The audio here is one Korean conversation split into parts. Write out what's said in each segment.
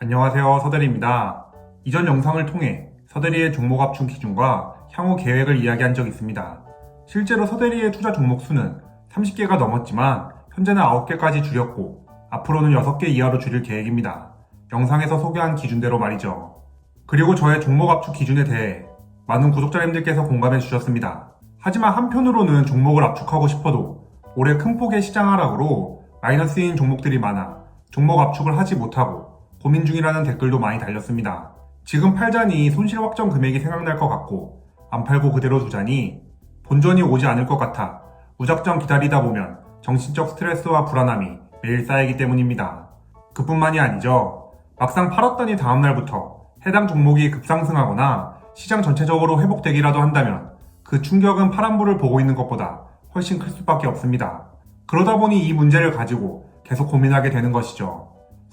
안녕하세요 서대리입니다. 이전 영상을 통해 서대리의 종목 압축 기준과 향후 계획을 이야기한 적이 있습니다. 실제로 서대리의 투자 종목 수는 30개가 넘었지만 현재는 9개까지 줄였고 앞으로는 6개 이하로 줄일 계획입니다. 영상에서 소개한 기준대로 말이죠. 그리고 저의 종목 압축 기준에 대해 많은 구독자님들께서 공감해 주셨습니다. 하지만 한편으로는 종목을 압축하고 싶어도 올해 큰 폭의 시장 하락으로 마이너스인 종목들이 많아 종목 압축을 하지 못하고 고민 중이라는 댓글도 많이 달렸습니다. 지금 팔자니 손실 확정 금액이 생각날 것 같고 안 팔고 그대로 두자니 본전이 오지 않을 것 같아 무작정 기다리다 보면 정신적 스트레스와 불안함이 매일 쌓이기 때문입니다. 그뿐만이 아니죠. 막상 팔았더니 다음날부터 해당 종목이 급상승하거나 시장 전체적으로 회복되기라도 한다면 그 충격은 파란불을 보고 있는 것보다 훨씬 클 수밖에 없습니다. 그러다 보니 이 문제를 가지고 계속 고민하게 되는 것이죠.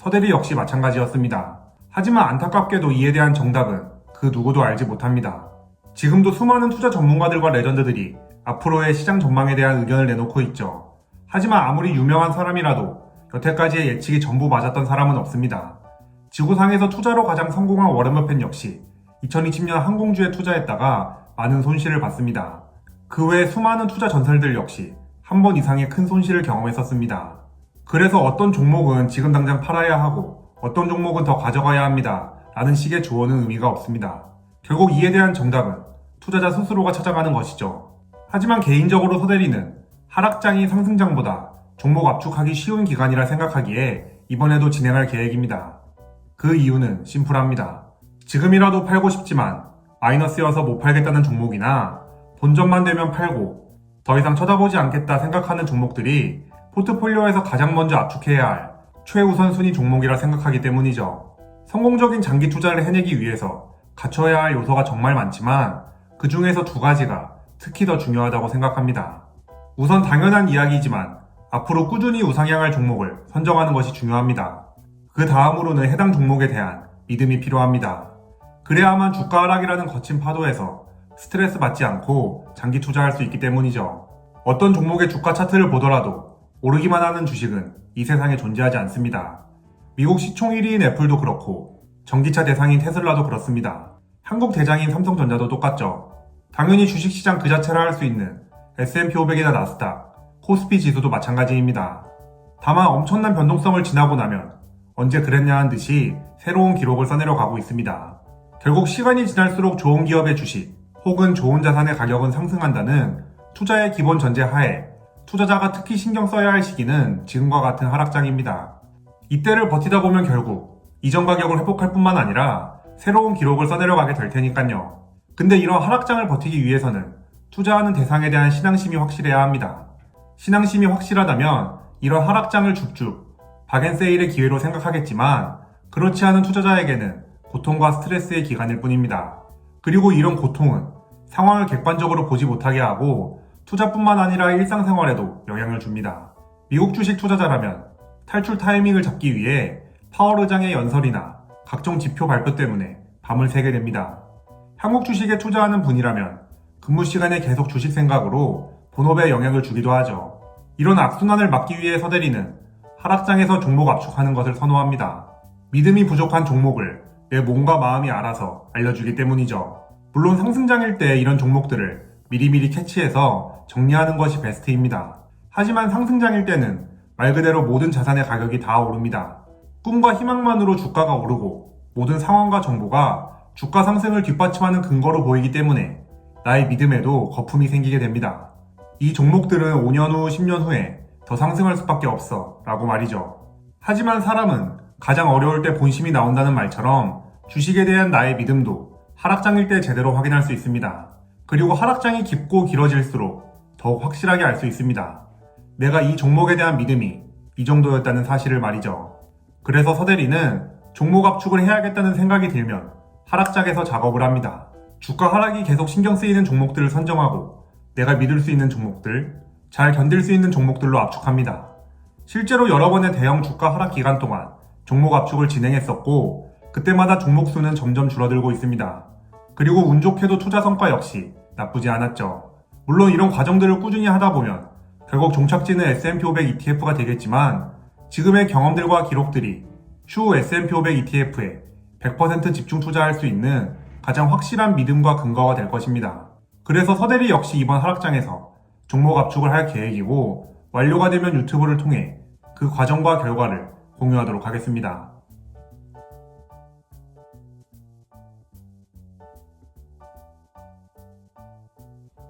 서대리 역시 마찬가지였습니다. 하지만 안타깝게도 이에 대한 정답은 그 누구도 알지 못합니다. 지금도 수많은 투자 전문가들과 레전드들이 앞으로의 시장 전망에 대한 의견을 내놓고 있죠. 하지만 아무리 유명한 사람이라도 여태까지의 예측이 전부 맞았던 사람은 없습니다. 지구상에서 투자로 가장 성공한 워런 버핏 역시 2020년 항공주에 투자했다가 많은 손실을 봤습니다. 그 외 수많은 투자 전설들 역시 한 번 이상의 큰 손실을 경험했었습니다. 그래서 어떤 종목은 지금 당장 팔아야 하고 어떤 종목은 더 가져가야 합니다. 라는 식의 조언은 의미가 없습니다. 결국 이에 대한 정답은 투자자 스스로가 찾아가는 것이죠. 하지만 개인적으로 서대리는 하락장이 상승장보다 종목 압축하기 쉬운 기간이라 생각하기에 이번에도 진행할 계획입니다. 그 이유는 심플합니다. 지금이라도 팔고 싶지만 마이너스여서 못 팔겠다는 종목이나 본전만 되면 팔고 더 이상 쳐다보지 않겠다 생각하는 종목들이 포트폴리오에서 가장 먼저 압축해야 할 최우선 순위 종목이라 생각하기 때문이죠. 성공적인 장기 투자를 해내기 위해서 갖춰야 할 요소가 정말 많지만 그 중에서 두 가지가 특히 더 중요하다고 생각합니다. 우선 당연한 이야기이지만 앞으로 꾸준히 우상향할 종목을 선정하는 것이 중요합니다. 그 다음으로는 해당 종목에 대한 믿음이 필요합니다. 그래야만 주가 하락이라는 거친 파도에서 스트레스 받지 않고 장기 투자할 수 있기 때문이죠. 어떤 종목의 주가 차트를 보더라도 오르기만 하는 주식은 이 세상에 존재하지 않습니다. 미국 시총 1위인 애플도 그렇고 전기차 대상인 테슬라도 그렇습니다. 한국 대장인 삼성전자도 똑같죠. 당연히 주식시장 그 자체라 할 수 있는 S&P 500이나 나스닥, 코스피 지수도 마찬가지입니다. 다만 엄청난 변동성을 지나고 나면 언제 그랬냐 한 듯이 새로운 기록을 써내려 가고 있습니다. 결국 시간이 지날수록 좋은 기업의 주식 혹은 좋은 자산의 가격은 상승한다는 투자의 기본 전제 하에 투자자가 특히 신경 써야 할 시기는 지금과 같은 하락장입니다. 이때를 버티다 보면 결국 이전 가격을 회복할 뿐만 아니라 새로운 기록을 써내려가게 될 테니까요. 근데 이런 하락장을 버티기 위해서는 투자하는 대상에 대한 신앙심이 확실해야 합니다. 신앙심이 확실하다면 이런 하락장을 줍줍 박앤세일의 기회로 생각하겠지만 그렇지 않은 투자자에게는 고통과 스트레스의 기간일 뿐입니다. 그리고 이런 고통은 상황을 객관적으로 보지 못하게 하고 투자뿐만 아니라 일상생활에도 영향을 줍니다. 미국 주식 투자자라면 탈출 타이밍을 잡기 위해 파월 의장의 연설이나 각종 지표 발표 때문에 밤을 새게 됩니다. 한국 주식에 투자하는 분이라면 근무 시간에 계속 주식 생각으로 본업에 영향을 주기도 하죠. 이런 악순환을 막기 위해 서대리는 하락장에서 종목 압축하는 것을 선호합니다. 믿음이 부족한 종목을 내 몸과 마음이 알아서 알려주기 때문이죠. 물론 상승장일 때 이런 종목들을 미리미리 캐치해서 정리하는 것이 베스트입니다. 하지만 상승장일 때는 말 그대로 모든 자산의 가격이 다 오릅니다. 꿈과 희망만으로 주가가 오르고 모든 상황과 정보가 주가 상승을 뒷받침하는 근거로 보이기 때문에 나의 믿음에도 거품이 생기게 됩니다. 이 종목들은 5년 후, 10년 후에 더 상승할 수밖에 없어 라고 말이죠. 하지만 사람은 가장 어려울 때 본심이 나온다는 말처럼 주식에 대한 나의 믿음도 하락장일 때 제대로 확인할 수 있습니다. 그리고 하락장이 깊고 길어질수록 더욱 확실하게 알 수 있습니다. 내가 이 종목에 대한 믿음이 이 정도였다는 사실을 말이죠. 그래서 서대리는 종목 압축을 해야겠다는 생각이 들면 하락장에서 작업을 합니다. 주가 하락이 계속 신경 쓰이는 종목들을 선정하고 내가 믿을 수 있는 종목들, 잘 견딜 수 있는 종목들로 압축합니다. 실제로 여러 번의 대형 주가 하락 기간 동안 종목 압축을 진행했었고 그때마다 종목 수는 점점 줄어들고 있습니다. 그리고 운 좋게도 투자 성과 역시 나쁘지 않았죠. 물론 이런 과정들을 꾸준히 하다 보면 결국 종착지는 S&P 500 ETF가 되겠지만 지금의 경험들과 기록들이 추후 S&P 500 ETF에 100% 집중 투자할 수 있는 가장 확실한 믿음과 근거가 될 것입니다. 그래서 서대리 역시 이번 하락장에서 종목 압축을 할 계획이고 완료가 되면 유튜브를 통해 그 과정과 결과를 공유하도록 하겠습니다.